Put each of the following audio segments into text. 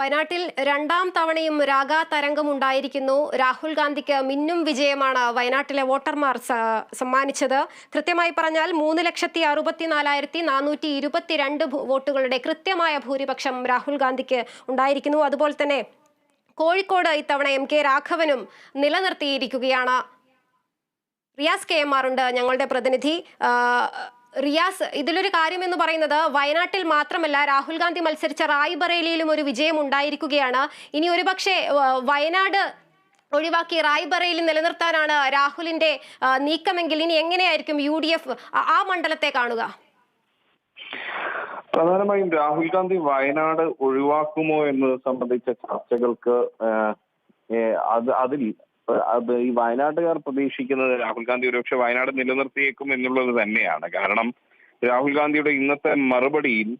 വയനാട്ടിൽ രണ്ടാം തവണയും രാഗാ തരംഗം ഉണ്ടായിരിക്കുന്നു. രാഹുൽ ഗാന്ധിക്ക് മിന്നും വിജയമാണ് വയനാട്ടിലെ വോട്ടർമാർ സമ്മാനിച്ചത്. കൃത്യമായി പറഞ്ഞാൽ മൂന്ന് ലക്ഷത്തി അറുപത്തിനാലായിരത്തി നാനൂറ്റി ഇരുപത്തിരണ്ട് വോട്ടുകളുടെ കൃത്യമായ ഭൂരിപക്ഷം രാഹുൽ ഗാന്ധിക്ക് ഉണ്ടായിരിക്കുന്നു. അതുപോലെ തന്നെ കോഴിക്കോട് ഇത്തവണ എം കെ രാഘവനും നിലനിർത്തിയിരിക്കുകയാണ്. റിയാസ് കെ എം ആർ ഉണ്ട് ഞങ്ങളുടെ പ്രതിനിധി. റിയാസ് ഇതിലൊരു കാര്യം എന്ന് പറയുന്നത് വയനാട്ടിൽ മാത്രമല്ല രാഹുൽ ഗാന്ധി മത്സരിച്ച റായ്ബറേലിയിലും ഒരു വിജയം ഉണ്ടായിരിക്കുകയാണ്. ഇനി ഒരുപക്ഷെ വയനാട് ഒഴിവാക്കി റായ്ബറേലി നിലനിർത്താനാണ് രാഹുലിന്റെ നീക്കമെങ്കിൽ ഇനി എങ്ങനെയായിരിക്കും യു ആ മണ്ഡലത്തെ കാണുക? പ്രധാനമായും രാഹുൽ ഗാന്ധി വയനാട് ഒഴിവാക്കുമോ എന്നത് സംബന്ധിച്ച ചർച്ചകൾക്ക് അത് അതിൽ അത് ഈ വയനാട്ടുകാർ പ്രതീക്ഷിക്കുന്നത് രാഹുൽ ഗാന്ധി ഒരുപക്ഷെ വയനാട് നിലനിർത്തിയേക്കും എന്നുള്ളത് തന്നെയാണ്. കാരണം രാഹുൽ ഗാന്ധിയുടെ ഇന്നത്തെ മറുപടിയിൽ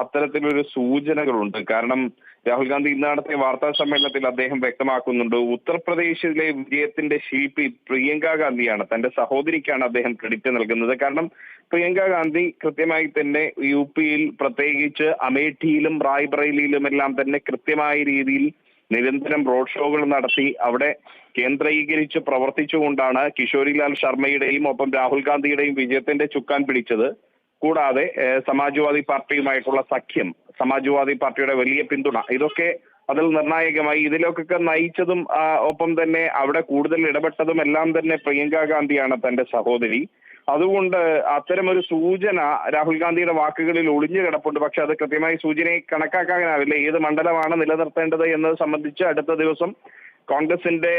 അത്തരത്തിലൊരു സൂചനകളുണ്ട്. കാരണം രാഹുൽ ഗാന്ധി ഇന്ന് നടത്തിയ വാർത്താ സമ്മേളനത്തിൽ അദ്ദേഹം വ്യക്തമാക്കുന്നുണ്ട് ഉത്തർപ്രദേശിലെ വിജയത്തിന്റെ ശില്പി പ്രിയങ്ക ഗാന്ധിയാണ് തന്റെ സഹോദരിക്കാണ് അദ്ദേഹം ക്രെഡിറ്റ് നൽകുന്നത്. കാരണം പ്രിയങ്ക ഗാന്ധി കൃത്യമായി തന്നെ യു പിയിൽ പ്രത്യേകിച്ച് അമേഠിയിലും റായ്ബറേലിയിലും എല്ലാം തന്നെ കൃത്യമായ രീതിയിൽ നിരന്തരം റോഡ് ഷോകൾ നടത്തി അവിടെ കേന്ദ്രീകരിച്ച് പ്രവർത്തിച്ചുകൊണ്ടാണ് കിഷോരിലാൽ ശർമ്മയുടെയും ഒപ്പം രാഹുൽ ഗാന്ധിയുടെയും വിജയത്തിന്റെ ചുക്കാൻ പിടിച്ചത്. കൂടാതെ സമാജ്വാദി പാർട്ടിയുമായിട്ടുള്ള സഖ്യം സമാജ്വാദി പാർട്ടിയുടെ വലിയ പിന്തുണ ഇതൊക്കെ അതിൽ നിർണായകമായി. ഇതിലൊക്കെ നയിച്ചതും ഒപ്പം തന്നെ അവിടെ കൂടുതൽ ഇടപെട്ടതും എല്ലാം തന്നെ പ്രിയങ്ക ഗാന്ധിയാണ് തന്റെ സഹോദരി. അതുകൊണ്ട് അത്തരമൊരു സൂചന രാഹുൽ ഗാന്ധിയുടെ വാക്കുകളിൽ ഒളിഞ്ഞു കിടപ്പുണ്ട്. പക്ഷെ അത് കൃത്യമായി സൂചനയെ കണക്കാക്കാനാവില്ല. ഏത് മണ്ഡലമാണ് നിലനിർത്തേണ്ടത് എന്നത് സംബന്ധിച്ച് അടുത്ത ദിവസം കോൺഗ്രസിന്റെ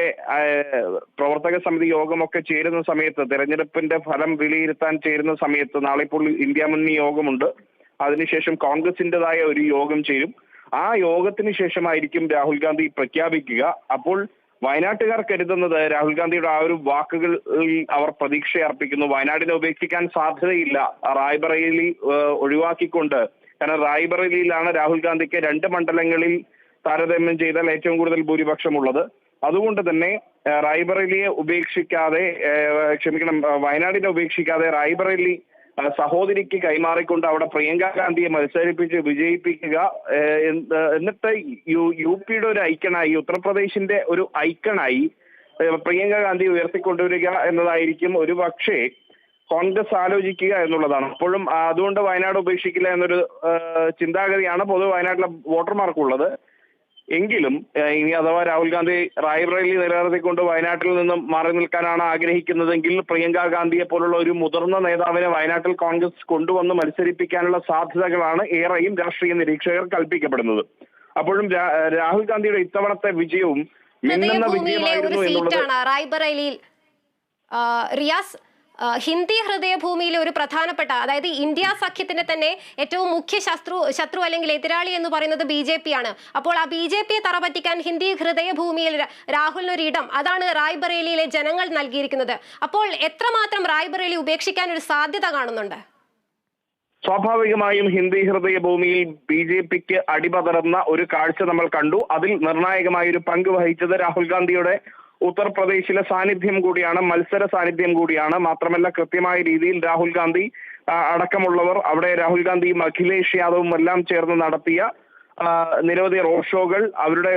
പ്രവർത്തക സമിതി യോഗമൊക്കെ ചേരുന്ന സമയത്ത് തെരഞ്ഞെടുപ്പിന്റെ ഫലം വിലയിരുത്താൻ ചേരുന്ന സമയത്ത് നാളെ ഇപ്പോൾ ഇന്ത്യ മുന്നി യോഗമുണ്ട്. അതിനുശേഷം കോൺഗ്രസിന്റേതായ ഒരു യോഗം ചേരും. ആ യോഗത്തിന് ശേഷമായിരിക്കും രാഹുൽ ഗാന്ധി പ്രഖ്യാപിക്കുക. അപ്പോൾ വയനാട്ടുകാർ കരുതുന്നത് രാഹുൽ ഗാന്ധിയുടെ ആ ഒരു വാക്കുകൾ അവർ പ്രതീക്ഷ അർപ്പിക്കുന്നു വയനാടിനെ ഉപേക്ഷിക്കാൻ സാധ്യതയില്ല. റായ്ബറേലി ഒഴിവാക്കിക്കൊണ്ട്. കാരണം റായ്ബറേലിയിലാണ് രാഹുൽ ഗാന്ധിക്ക് രണ്ട് മണ്ഡലങ്ങളിൽ താരതമ്യം ചെയ്താൽ ഏറ്റവും കൂടുതൽ ഭൂരിപക്ഷമുള്ളത്. അതുകൊണ്ട് തന്നെ റായ്ബറേലിയെ ഉപേക്ഷിക്കാതെ ക്ഷമിക്കണം വയനാടിനെ ഉപേക്ഷിക്കാതെ റായ്ബറേലി സഹോദരിക്ക് കൈമാറിക്കൊണ്ട് അവിടെ പ്രിയങ്ക ഗാന്ധിയെ മത്സരിപ്പിച്ച് വിജയിപ്പിക്കുക എന്നിട്ട് യു യു പിയുടെ ഒരു ഐക്കണായി ഉത്തർപ്രദേശിന്റെ ഒരു ഐക്കണായി പ്രിയങ്ക ഗാന്ധി ഉയർത്തിക്കൊണ്ടുവരിക എന്നതായിരിക്കും ഒരു പക്ഷേ കോൺഗ്രസ് ആലോചിക്കുക എന്നുള്ളതാണ്. അപ്പോഴും അതുകൊണ്ട് വയനാട് ഉപേക്ഷിക്കില്ല എന്നൊരു ചിന്താഗതിയാണ് പൊതുവെ വയനാട്ടിലെ വോട്ടർമാർക്കുള്ളത്. എങ്കിലും ഇനി അഥവാ രാഹുൽ ഗാന്ധി റായ്ബറേലി നിലനിർത്തിക്കൊണ്ട് വയനാട്ടിൽ നിന്നും മാറി നിൽക്കാനാണ് ആഗ്രഹിക്കുന്നതെങ്കിൽ പ്രിയങ്ക ഗാന്ധിയെ പോലുള്ള ഒരു മുതിർന്ന നേതാവിനെ വയനാട്ടിൽ കോൺഗ്രസ് കൊണ്ടുവന്ന് മത്സരിപ്പിക്കാനുള്ള സാധ്യതകളാണ് ഏറെയും രാഷ്ട്രീയ നിരീക്ഷകർ കൽപ്പിക്കപ്പെടുന്നത്. അപ്പോഴും രാഹുൽ ഗാന്ധിയുടെ ഇത്തവണത്തെ വിജയവും മിന്നുന്ന വിജയമായിരുന്നു എന്നുള്ളത് റിയാസ് ഹിന്ദി ഹൃദയഭൂമിയിലെ ഒരു പ്രധാനപ്പെട്ട അതായത് ഇന്ത്യ സഖ്യത്തിന്റെ തന്നെ ഏറ്റവും മുഖ്യ ശത്രു ശത്രു അല്ലെങ്കിൽ എതിരാളി എന്ന് പറയുന്നത് ബി ജെ പി ആണ്. അപ്പോൾ ആ ബി ജെ പിയെ തറപറ്റിക്കാൻ ഹിന്ദി ഹൃദയഭൂമിയിൽ രാഹുലിന് ഒരു ഇടം അതാണ് റായ്ബറേലിയിലെ ജനങ്ങൾ നൽകിയിരിക്കുന്നത്. അപ്പോൾ എത്രമാത്രം റായ്ബറേലി ഉപേക്ഷിക്കാൻ ഒരു സാധ്യത കാണുന്നുണ്ട്? സ്വാഭാവികമായും ഹിന്ദി ഹൃദയഭൂമിയിൽ ബി ജെ പിക്ക് അടിപതറുന്ന ഒരു കാഴ്ച നമ്മൾ കണ്ടു. അതിൽ നിർണായകമായ ഒരു പങ്ക് വഹിച്ചത് രാഹുൽ ഗാന്ധിയുടെ ഉത്തർപ്രദേശിലെ സാന്നിധ്യം കൂടിയാണ് മത്സര സാന്നിധ്യം കൂടിയാണ്. മാത്രമല്ല കൃത്യമായ രീതിയിൽ രാഹുൽ ഗാന്ധി അടക്കമുള്ളവർ അവിടെ രാഹുൽ ഗാന്ധിയും അഖിലേഷ് യാദവും എല്ലാം ചേർന്ന് നടത്തിയ നിരവധി റോഡ് ഷോകൾ അവരുടെ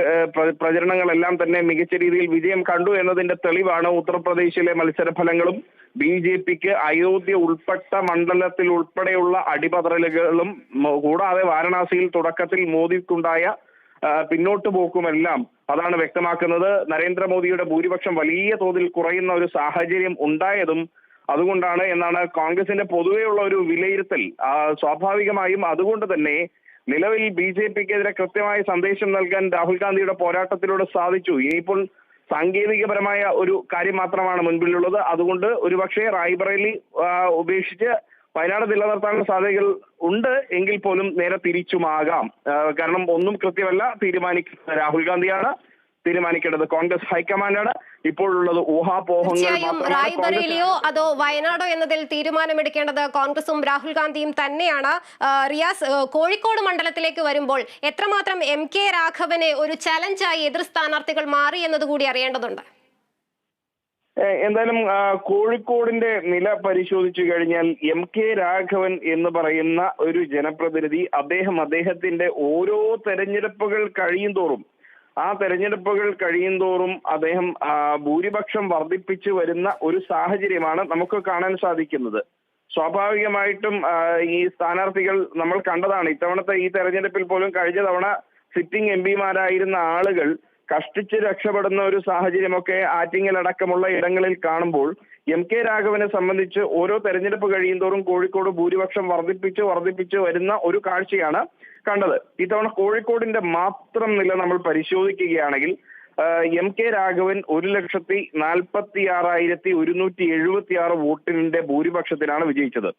പ്രചരണങ്ങളെല്ലാം തന്നെ മികച്ച രീതിയിൽ വിജയം കണ്ടു എന്നതിന്റെ തെളിവാണ് ഉത്തർപ്രദേശിലെ മത്സരഫലങ്ങളും. ബി ജെ പിക്ക് അയോധ്യ ഉൾപ്പെട്ട മണ്ഡലത്തിൽ ഉൾപ്പെടെയുള്ള അടിപതറലുകളും കൂടാതെ വാരണാസിയിൽ തുടക്കത്തിൽ മോദിക്കുണ്ടായ പിന്നോട്ട് പോക്കുമെല്ലാം അതാണ് വ്യക്തമാക്കുന്നത്. നരേന്ദ്രമോദിയുടെ ഭൂരിപക്ഷം വലിയ തോതിൽ കുറയുന്ന ഒരു സാഹചര്യം ഉണ്ടായതും അതുകൊണ്ടാണ് എന്നാണ് കോൺഗ്രസിന്റെ പൊതുവെയുള്ള ഒരു വിലയിരുത്തൽ. സ്വാഭാവികമായും അതുകൊണ്ട് തന്നെ നിലവിൽ ബി ജെ പിക്കെതിരെ കൃത്യമായ സന്ദേശം നൽകാൻ രാഹുൽ ഗാന്ധിയുടെ പോരാട്ടത്തിലൂടെ സാധിച്ചു. ഇനിയിപ്പോൾ സാങ്കേതികപരമായ ഒരു കാര്യം മാത്രമാണ് മുൻപിലുള്ളത്. അതുകൊണ്ട് ഒരുപക്ഷെ റായ്ബറേലി ഉപേക്ഷിച്ച് വയനാട് നിലനിർത്താനുള്ള സാധ്യതകൾ ഉണ്ട് എങ്കിൽ പോലും നേരെ തിരിച്ചുമാകാം. കാരണം ഒന്നും കൃത്യമല്ല തീരുമാനിക്കുന്നത് രാഹുൽ ഗാന്ധിയാണ് തീരുമാനിക്കേണ്ടത് കോൺഗ്രസ് ഹൈക്കമാൻഡാണ്. ഇപ്പോഴുള്ളത് ഊഹാപോഹങ്ങൾ റായ്ബറേലിയോ അതോ വയനാടോ എന്നതിൽ തീരുമാനമെടുക്കേണ്ടത് കോൺഗ്രസും രാഹുൽ ഗാന്ധിയും തന്നെയാണ്. റിയാസ് കോഴിക്കോട് മണ്ഡലത്തിലേക്ക് വരുമ്പോൾ എത്രമാത്രം എം കെ രാഘവനെ ഒരു ചലഞ്ചായി എതിർ സ്ഥാനാർത്ഥികൾ മാറി എന്നതുകൂടി അറിയേണ്ടതുണ്ട്. എന്തായാലും കോഴിക്കോടിന്റെ നില പരിശോധിച്ചു കഴിഞ്ഞാൽ എം കെ രാഘവൻ എന്ന് പറയുന്ന ഒരു ജനപ്രതിനിധി അദ്ദേഹം അദ്ദേഹത്തിന്റെ ഓരോ തെരഞ്ഞെടുപ്പുകൾ കഴിയും തോറും ആ തെരഞ്ഞെടുപ്പുകൾ കഴിയും തോറും അദ്ദേഹം ഭൂരിപക്ഷം വർദ്ധിപ്പിച്ചു വരുന്ന ഒരു സാഹചര്യമാണ് നമുക്ക് കാണാൻ സാധിക്കുന്നത്. സ്വാഭാവികമായിട്ടും ഈ സ്ഥാനാർത്ഥികൾ നമ്മൾ കണ്ടതാണ്. ഇത്തവണത്തെ ഈ തെരഞ്ഞെടുപ്പിൽ പോലും കഴിഞ്ഞ തവണ സിറ്റിംഗ് എം പിമാരായിരുന്ന ആളുകൾ കഷ്ടിച്ച് രക്ഷപ്പെടുന്ന ഒരു സാഹചര്യമൊക്കെ ആറ്റിങ്ങൽ അടക്കമുള്ള ഇടങ്ങളിൽ കാണുമ്പോൾ എം കെ രാഘവനെ സംബന്ധിച്ച് ഓരോ തെരഞ്ഞെടുപ്പ് കഴിയും തോറും കോഴിക്കോട് ഭൂരിപക്ഷം വർദ്ധിപ്പിച്ച് വർദ്ധിപ്പിച്ച് വരുന്ന ഒരു കാഴ്ചയാണ് കണ്ടത്. ഇത്തവണ കോഴിക്കോടിന്റെ മാത്രം നില നമ്മൾ പരിശോധിക്കുകയാണെങ്കിൽ എം കെ രാഘവൻ ഒരു ലക്ഷത്തി നാൽപ്പത്തി ആറായിരത്തി ഒരുന്നൂറ്റി എഴുപത്തി ആറ് വോട്ടിന്റെ ഭൂരിപക്ഷത്തിലാണ് വിജയിച്ചത്.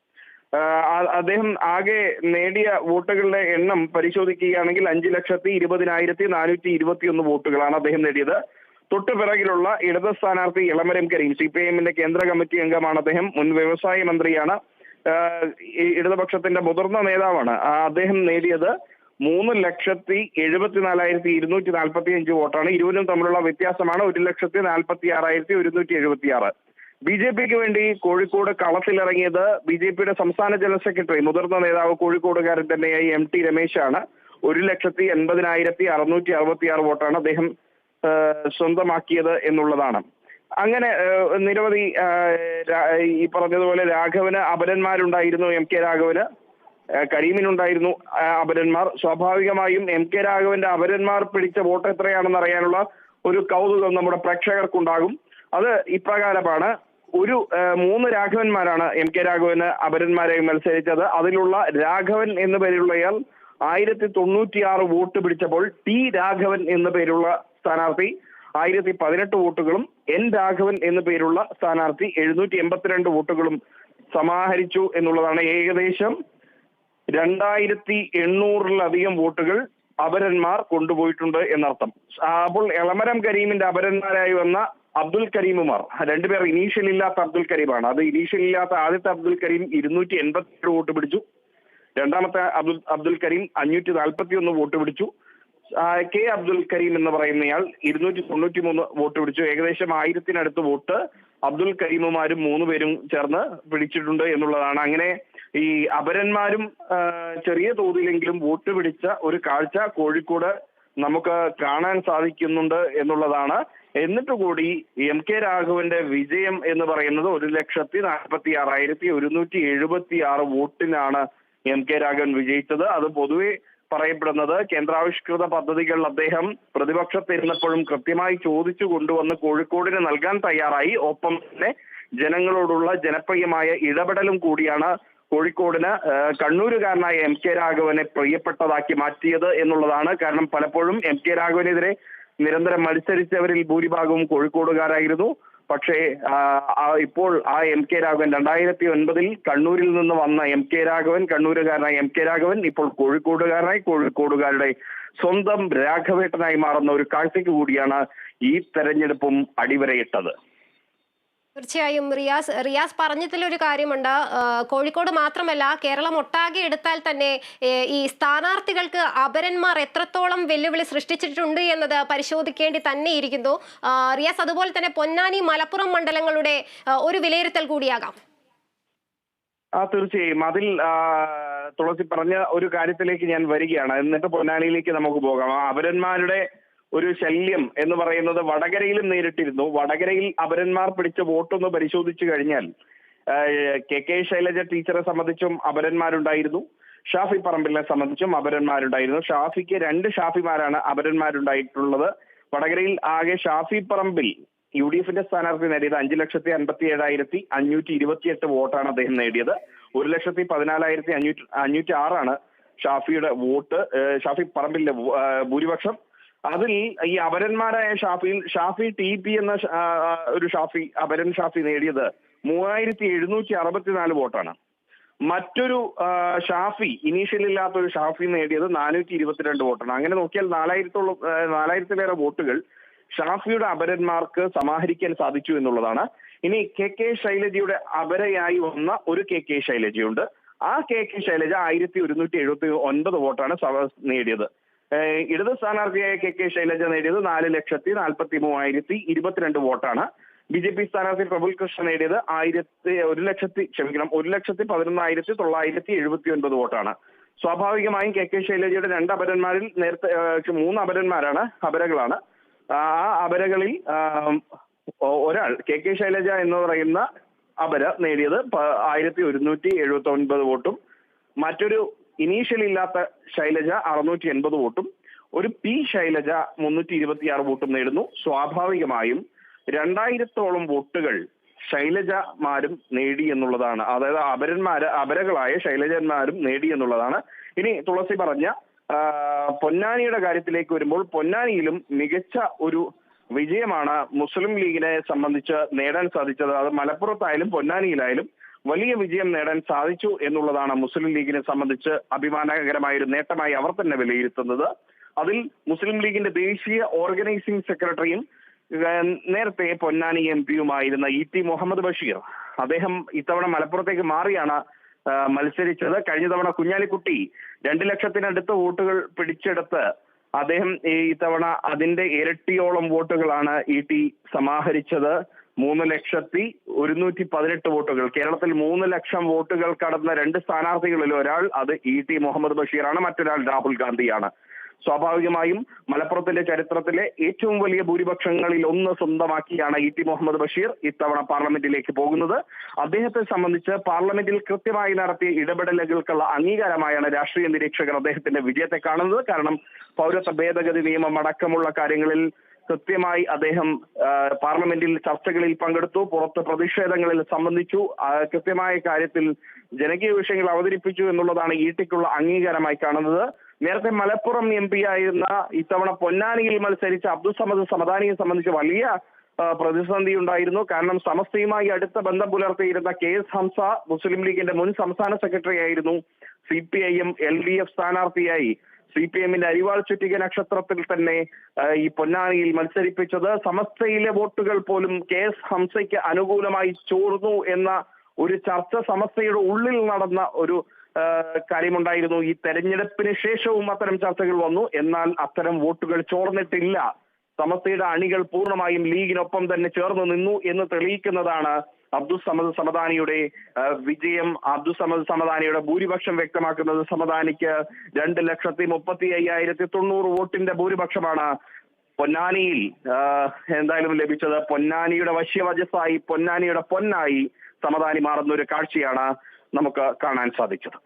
അദ്ദേഹം ആകെ നേടിയ വോട്ടുകളുടെ എണ്ണം പരിശോധിക്കുകയാണെങ്കിൽ അഞ്ച് ലക്ഷത്തി ഇരുപതിനായിരത്തി നാനൂറ്റി ഇരുപത്തി ഒന്ന് വോട്ടുകളാണ് അദ്ദേഹം നേടിയത്. തൊട്ടു പിറകിലുള്ള ഇടത് സ്ഥാനാർത്ഥി ഇളമരം കരീം സി പി എമ്മിന്റെ കേന്ദ്ര കമ്മിറ്റി അംഗമാണ് അദ്ദേഹം മുൻ വ്യവസായ മന്ത്രിയാണ്. ഇടതുപക്ഷത്തിന്റെ മുതിർന്ന നേതാവാണ്. അദ്ദേഹം നേടിയത് മൂന്ന് ലക്ഷത്തി എഴുപത്തിനാലായിരത്തി ഇരുന്നൂറ്റി നാൽപ്പത്തി അഞ്ച് വോട്ടാണ്. ഇരുവരും തമ്മിലുള്ള വ്യത്യാസമാണ് ഒരു ലക്ഷത്തി നാൽപ്പത്തി ആറായിരത്തി ഒരുന്നൂറ്റി എഴുപത്തി ആറ് ബി ജെ പിക്ക് വേണ്ടി കോഴിക്കോട് കളത്തിലിറങ്ങിയത് ബി ജെ പിയുടെ സംസ്ഥാന ജനറൽ സെക്രട്ടറി മുതിർന്ന നേതാവ് കോഴിക്കോടുകാരൻ തന്നെയായി എം ടി രമേശാണ്. ഒരു ലക്ഷത്തി എൺപതിനായിരത്തി അറുന്നൂറ്റി അറുപത്തി ആറ് വോട്ടാണ് അദ്ദേഹം സ്വന്തമാക്കിയത് എന്നുള്ളതാണ്. അങ്ങനെ നിരവധി ഈ പറഞ്ഞതുപോലെ രാഘവന് അപരന്മാരുണ്ടായിരുന്നു എം കെ രാഘവന്. കരീമിനുണ്ടായിരുന്നു അപരന്മാർ. സ്വാഭാവികമായും എം കെ രാഘവന്റെ അപരന്മാർ പിടിച്ച വോട്ട് എത്രയാണെന്ന് അറിയാനുള്ള ഒരു കൗതുകം നമ്മുടെ പ്രേക്ഷകർക്കുണ്ടാകും. അത് ഇപ്രകാരമാണ്. ഒരു മൂന്ന് രാഘവന്മാരാണ് എം കെ രാഘവന് അപരന്മാരായി മത്സരിച്ചത്. അതിലുള്ള രാഘവൻ എന്ന പേരുള്ളയാൾ ആയിരത്തി തൊണ്ണൂറ്റിയാറ് വോട്ട് പിടിച്ചപ്പോൾ ടി രാഘവൻ എന്ന പേരുള്ള സ്ഥാനാർത്ഥി ആയിരത്തി പതിനെട്ട് വോട്ടുകളും എൻ രാഘവൻ എന്ന പേരുള്ള സ്ഥാനാർത്ഥി എഴുന്നൂറ്റി എൺപത്തിരണ്ട് വോട്ടുകളും സമാഹരിച്ചു എന്നുള്ളതാണ് ഏകദേശം. രണ്ടായിരത്തി എണ്ണൂറിലധികം വോട്ടുകൾ അപരന്മാർ കൊണ്ടുപോയിട്ടുണ്ട് എന്നർത്ഥം. അപ്പോൾ എളമരം കരീമിന്റെ അപരന്മാരായി വന്ന അബ്ദുൽ കരീമുമാർ. രണ്ടുപേർ ഇനീഷ്യൽ ഇല്ലാത്ത അബ്ദുൽ കരീമാണ്. അത് ഇനീഷ്യൽ ഇല്ലാത്ത ആദ്യത്തെ അബ്ദുൽ കരീം ഇരുന്നൂറ്റി എൺപത്തി വോട്ട് പിടിച്ചു. രണ്ടാമത്തെ അബ്ദുൽ അബ്ദുൽ കരീം അഞ്ഞൂറ്റി നാൽപ്പത്തി ഒന്ന് വോട്ട് പിടിച്ചു. കെ അബ്ദുൽ കരീം എന്ന് പറയുന്നയാൾ ഇരുന്നൂറ്റി തൊണ്ണൂറ്റി മൂന്ന് വോട്ട് പിടിച്ചു. ഏകദേശം ആയിരത്തിനടുത്ത് വോട്ട് അബ്ദുൽ കരീമുമാരും മൂന്ന് പേരും ചേർന്ന് പിടിച്ചിട്ടുണ്ട് എന്നുള്ളതാണ്. അങ്ങനെ ഈ അപരന്മാരും ചെറിയ തോതിലെങ്കിലും വോട്ട് പിടിച്ച ഒരു കാഴ്ച കോഴിക്കോട് നമുക്ക് കാണാൻ സാധിക്കുന്നുണ്ട് എന്നുള്ളതാണ്. എന്നിട്ട് കൂടി എം കെ രാഘവന്റെ വിജയം എന്ന് പറയുന്നത് ഒരു ലക്ഷത്തി നാൽപ്പത്തി ആറായിരത്തി ഒരുന്നൂറ്റി എഴുപത്തി ആറ് വോട്ടിനാണ് എം കെ രാഘവൻ വിജയിച്ചത്. അത് പൊതുവെ പറയപ്പെടുന്നത് കേന്ദ്രാവിഷ്കൃത പദ്ധതികൾ അദ്ദേഹം പ്രതിപക്ഷത്തിരുന്നപ്പോഴും കൃത്യമായി ചോദിച്ചു കൊണ്ടുവന്ന് കോഴിക്കോടിന് നൽകാൻ തയ്യാറായി. ഒപ്പം തന്നെ ജനങ്ങളോടുള്ള ജനപ്രിയമായ ഇടപെടലും കൂടിയാണ് കോഴിക്കോടിന് കണ്ണൂരുകാരനായ എം കെ രാഘവനെ പ്രിയപ്പെട്ടതാക്കി മാറ്റിയത് എന്നുള്ളതാണ്. കാരണം പലപ്പോഴും എം കെ രാഘവനെതിരെ നിരന്തരം മത്സരിച്ചവരിൽ ഭൂരിഭാഗവും കോഴിക്കോടുകാരായിരുന്നു. പക്ഷേ ഇപ്പോൾ ആ എം കെ രാഘവൻ രണ്ടായിരത്തി ഒൻപതിൽ കണ്ണൂരിൽ നിന്ന് വന്ന എം കെ രാഘവൻ കണ്ണൂരുകാരനായ എം കെ രാഘവൻ ഇപ്പോൾ കോഴിക്കോടുകാരനായി കോഴിക്കോടുകാരുടെ സ്വന്തം രാഘവേട്ടനായി മാറുന്ന ഒരു കാഴ്ചയ്ക്ക് കൂടിയാണ് ഈ തെരഞ്ഞെടുപ്പും അടിവരയിട്ടത്. തീർച്ചയായും റിയാസ് റിയാസ് പറഞ്ഞതിലൊരു കാര്യമുണ്ട്. കോഴിക്കോട് മാത്രമല്ല കേരളം ഒട്ടാകെ എടുത്താൽ തന്നെ ഈ സ്ഥാനാർത്ഥികൾക്ക് അപരന്മാർ എത്രത്തോളം വെല്ലുവിളി സൃഷ്ടിച്ചിട്ടുണ്ട് എന്നത് പരിശോധിക്കേണ്ടി തന്നെ ഇരിക്കുന്നു റിയാസ് അതുപോലെ തന്നെ പൊന്നാനി മലപ്പുറം മണ്ഡലങ്ങളുടെ ഒരു വിലയിരുത്തൽ കൂടിയാകാം. ആ തീർച്ചയായും. അതിൽ തുളസി പറഞ്ഞ ഒരു കാര്യത്തിലേക്ക് ഞാൻ വരികയാണ്. എന്നിട്ട് പൊന്നാനിയിലേക്ക് നമുക്ക് പോകാം. അപരന്മാരുടെ ഒരു ശല്യം എന്ന് പറയുന്നത് വടകരയിലും നേരിട്ടിരുന്നു. വടകരയിൽ അപരന്മാർ പിടിച്ച വോട്ടൊന്ന് പരിശോധിച്ചു കഴിഞ്ഞാൽ കെ കെ ശൈലജ ടീച്ചറെ സംബന്ധിച്ചും അപരന്മാരുണ്ടായിരുന്നു. ഷാഫി പറമ്പിലിനെ സംബന്ധിച്ചും അപരന്മാരുണ്ടായിരുന്നു. ഷാഫിക്ക് രണ്ട് ഷാഫിമാരാണ് അപരന്മാരുണ്ടായിട്ടുള്ളത്. വടകരയിൽ ആകെ ഷാഫി പറമ്പിൽ യു ഡി എഫിന്റെ സ്ഥാനാർത്ഥി നേടിയത് അഞ്ചു ലക്ഷത്തി അൻപത്തി ഏഴായിരത്തി അഞ്ഞൂറ്റി ഇരുപത്തിയെട്ട് വോട്ടാണ് അദ്ദേഹം നേടിയത്. ഒരു ലക്ഷത്തി പതിനാലായിരത്തി അഞ്ഞൂറ്റി അഞ്ഞൂറ്റി ആറാണ് ഷാഫിയുടെ വോട്ട്. ഷാഫി പറമ്പിലെ ഭൂരിപക്ഷം അതിൽ ഈ അപരന്മാരായ ഷാഫി ഷാഫി ടി പി എന്ന ഒരു ഷാഫി അപരൻ ഷാഫി നേടിയത് മൂവായിരത്തി എഴുന്നൂറ്റി അറുപത്തിനാല് വോട്ടാണ്. മറ്റൊരു ഷാഫി ഇനീഷ്യൽ ഇല്ലാത്ത ഒരു ഷാഫി നേടിയത് നാനൂറ്റി ഇരുപത്തിരണ്ട് വോട്ടാണ്. അങ്ങനെ നോക്കിയാൽ നാലായിരത്തോളം നാലായിരത്തിലേറെ വോട്ടുകൾ ഷാഫിയുടെ അപരന്മാർക്ക് സമാഹരിക്കാൻ സാധിച്ചു എന്നുള്ളതാണ്. ഇനി കെ കെ ശൈലജയുടെ അപരയായി വന്ന ഒരു കെ കെ ശൈലജയുണ്ട്. ആ കെ കെ ശൈലജ ആയിരത്തി ഒരുന്നൂറ്റി എഴുപത്തി ഒൻപത് വോട്ടാണ് നേടിയത്. ഇടത് സ്ഥാനാർത്ഥിയായ കെ കെ ശൈലജ നേടിയത് നാല് ലക്ഷത്തി നാൽപ്പത്തി മൂവായിരത്തി ഇരുപത്തിരണ്ട് വോട്ടാണ്. ബി ജെ പി സ്ഥാനാർത്ഥി പ്രഫുൽ കൃഷ്ണ നേടിയത് ആയിരത്തി ഒരു ലക്ഷത്തി ക്ഷമിക്കണം ഒരു ലക്ഷത്തി പതിനൊന്നായിരത്തി തൊള്ളായിരത്തി എഴുപത്തി ഒൻപത് വോട്ടാണ്. സ്വാഭാവികമായും കെ കെ ശൈലജയുടെ രണ്ട് അപരന്മാരിൽ നേരത്തെ മൂന്ന് അപരന്മാരാണ് അപരകളാണ്. ആ അപരകളിൽ ഒരാൾ കെ കെ ശൈലജ എന്ന് പറയുന്ന അപര നേടിയത് ആയിരത്തി ഒരുന്നൂറ്റി എഴുപത്തി ഒൻപത് വോട്ടും. മറ്റൊരു ഇനീഷ്യൽ ഇല്ലാത്ത ശൈലജ അറുന്നൂറ്റി എൺപത് വോട്ടും ഒരു പി ശൈലജ മുന്നൂറ്റി ഇരുപത്തിയാറ് വോട്ടും നേടുന്നു. സ്വാഭാവികമായും രണ്ടായിരത്തോളം വോട്ടുകൾ ശൈലജമാരും നേടി എന്നുള്ളതാണ്. അതായത് അപരന്മാര് അപരകളായ ശൈലജന്മാരും നേടി എന്നുള്ളതാണ്. ഇനി തുളസി പറഞ്ഞ പൊന്നാനിയുടെ കാര്യത്തിലേക്ക് വരുമ്പോൾ പൊന്നാനിയിലും മികച്ച ഒരു വിജയമാണ് മുസ്ലിം ലീഗിനെ സംബന്ധിച്ച് നേടാൻ സാധിച്ചത്. അത് മലപ്പുറത്തായാലും പൊന്നാനിയിലായാലും വലിയ വിജയം നേടാൻ സാധിച്ചു എന്നുള്ളതാണ് മുസ്ലിം ലീഗിനെ സംബന്ധിച്ച് അഭിമാനകരമായ ഒരു നേട്ടമായി അവർ തന്നെ വിലയിരുത്തുന്നത്. അതിൽ മുസ്ലിം ലീഗിന്റെ ദേശീയ ഓർഗനൈസിംഗ് സെക്രട്ടറിയും നേരത്തെ പൊന്നാനി എം പിയുമായിരുന്ന ഇ ടി മുഹമ്മദ് ബഷീർ. അദ്ദേഹം ഇത്തവണ മലപ്പുറത്തേക്ക് മാറിയാണ് മത്സരിച്ചത്. കഴിഞ്ഞ തവണ കുഞ്ഞാലിക്കുട്ടി രണ്ട് ലക്ഷത്തിനടുത്ത് വോട്ടുകൾ പിടിച്ചെടുത്ത് അദ്ദേഹം ഇത്തവണ അതിന്റെ ഇരട്ടിയോളം വോട്ടുകളാണ് ഇ ടി സമാഹരിച്ചത്. മൂന്ന് ലക്ഷത്തി ഒരുന്നൂറ്റി പതിനെട്ട് വോട്ടുകൾ. കേരളത്തിൽ മൂന്ന് ലക്ഷം വോട്ടുകൾ കടന്ന രണ്ട് സ്ഥാനാർത്ഥികളിൽ ഒരാൾ അത് ഇ ടി മുഹമ്മദ് ബഷീറാണ് മറ്റൊരാൾ രാഹുൽ ഗാന്ധിയാണ്. സ്വാഭാവികമായും മലപ്പുറത്തിന്റെ ചരിത്രത്തിലെ ഏറ്റവും വലിയ ഭൂരിപക്ഷങ്ങളിൽ ഒന്ന് സ്വന്തമാക്കിയാണ് ഇ ടി മുഹമ്മദ് ബഷീർ ഇത്തവണ പാർലമെന്റിലേക്ക് പോകുന്നത്. അദ്ദേഹത്തെ സംബന്ധിച്ച് പാർലമെന്റിൽ കൃത്യമായി നടത്തിയ ഇടപെടലുകൾക്കുള്ള അംഗീകാരമായാണ് രാഷ്ട്രീയ നിരീക്ഷകർ അദ്ദേഹത്തിന്റെ വിജയത്തെ കാണുന്നത്. കാരണം പൗരത്വ ഭേദഗതി നിയമം അടക്കമുള്ള കാര്യങ്ങളിൽ കൃത്യമായി അദ്ദേഹം പാർലമെന്റിൽ ചർച്ചകളിൽ പങ്കെടുത്തു പുറത്ത് പ്രതിഷേധങ്ങളിൽ സംബന്ധിച്ചു. കൃത്യമായ കാര്യത്തിൽ ജനകീയ വിഷയങ്ങൾ അവതരിപ്പിച്ചു എന്നുള്ളതാണ് ഈട്ടിക്കുള്ള അംഗീകാരമായി കാണുന്നത്. നേരത്തെ മലപ്പുറം എം പി ആയിരുന്ന ഇത്തവണ പൊന്നാനിയിൽ മത്സരിച്ച അബ്ദുൾ സമദ് സമദാനിയെ സംബന്ധിച്ച് വലിയ പ്രതിസന്ധി ഉണ്ടായിരുന്നു. കാരണം സമസ്തയുമായി അടുത്ത ബന്ധം പുലർത്തിയിരുന്ന കെ എസ് ഹംസ മുസ്ലിം ലീഗിന്റെ മുൻ സംസ്ഥാന സെക്രട്ടറി ആയിരുന്നു C P I M L D F സ്ഥാനാർത്ഥിയായി. സി പി എമ്മിന്റെ അരിവാൾ ചുറ്റിക നക്ഷത്രത്തിൽ തന്നെ ഈ പൊന്നാനിയിൽ മത്സരിപ്പിച്ചത്. സമസ്തയിലെ വോട്ടുകൾ പോലും കെ എസ് ഹംസയ്ക്ക് അനുകൂലമായി ചോർന്നു എന്ന ഒരു ചർച്ച സമസ്തയുടെ ഉള്ളിൽ നടന്ന ഒരു കാര്യമുണ്ടായിരുന്നു. ഈ തെരഞ്ഞെടുപ്പിന് ശേഷവും അത്തരം ചർച്ചകൾ വന്നു. എന്നാൽ അത്തരം വോട്ടുകൾ ചോർന്നിട്ടില്ല. സമസ്തയുടെ അണികൾ പൂർണമായും ലീഗിനൊപ്പം തന്നെ ചേർന്ന് നിന്നു എന്ന് തെളിയിക്കുന്നതാണ് അബ്ദുൾ സമദ് സമദാനിയുടെ വിജയം. അബ്ദുൾ സമദ് സമദാനിയുടെ ഭൂരിപക്ഷം വ്യക്തമാക്കുന്നത് സമദാനിക്ക് രണ്ട് ലക്ഷത്തി മുപ്പത്തി അയ്യായിരത്തി തൊണ്ണൂറ് വോട്ടിന്റെ ഭൂരിപക്ഷമാണ്. പൊന്നാനിയിൽ എന്തായാലും ലഭിച്ചത് പൊന്നാനിയുടെ വശ്യവജസ്സായി പൊന്നാനിയുടെ പൊന്നായി സമദാനി മാറുന്ന ഒരു കാഴ്ചയാണ് നമുക്ക് കാണാൻ സാധിച്ചത്.